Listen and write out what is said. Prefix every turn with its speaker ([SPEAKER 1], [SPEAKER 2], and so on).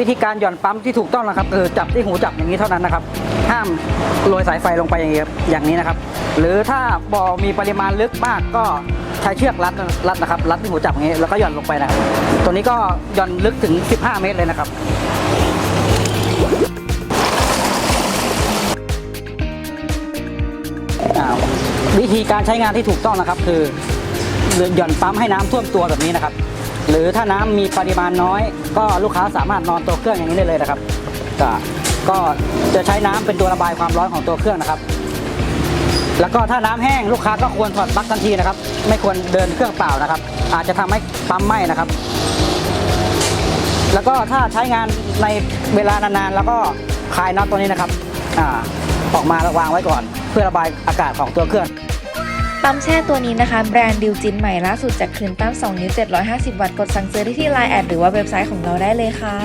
[SPEAKER 1] วิธีการหย่อนปั๊มที่ถูกต้องนะครับคือจับที่หูจับอย่างนี้เท่านั้นนะครับ ห้ามโรยสายไฟลงไปอย่างนี้อย่างนี้นะครับ หรือถ้าบ่อมีปริมาณลึกมากก็ใช้เชือกรัดรัดนะครับรัดที่หูจับอย่างนี้แล้วก็หย่อนลงไปนะครับตัวนี้ก็หย่อนลึกถึง 15 เมตรเลยนะครับวิธีการใช้งานที่ถูกต้องนะครับ คือหย่อนปั๊มให้น้ำท่วมตัวแบบนี้นะครับ หรือถ้าน้ำมีปริมาณน้อย ก็ลูกค้าสามารถนอนตัวเครื่องอย่างนี้ได้เลยนะครับก็ก็จะใช้น้ำเป็นตัวระบายความร้อนของตัวเครื่องนะครับ แล้วก็ถ้าน้ำแห้งลูกค้าก็ควรถอดปลั๊กทันทีนะครับ ไม่ควรเดินเครื่องเปล่านะครับ อาจจะทำให้ปั๊มไหม้นะครับ แล้วก็ถ้าใช้งานในเวลานานๆ แล้วก็คลายน็อตตัวนี้นะครับอออกมาแล้ววางไว้ก่อน เพื่อระบายอากาศของตัวเครื่อง
[SPEAKER 2] ปั๊มแช่ตัวนี้นะคะ แบรนด์ดิวจินใหม่ล่าสุดจากคลื่นตั้ม2นิ้ว750 วัตต์กดสั่งซื้อได้ที่ Line แอดหรือว่าเว็บไซต์ของเราได้เลยค่ะ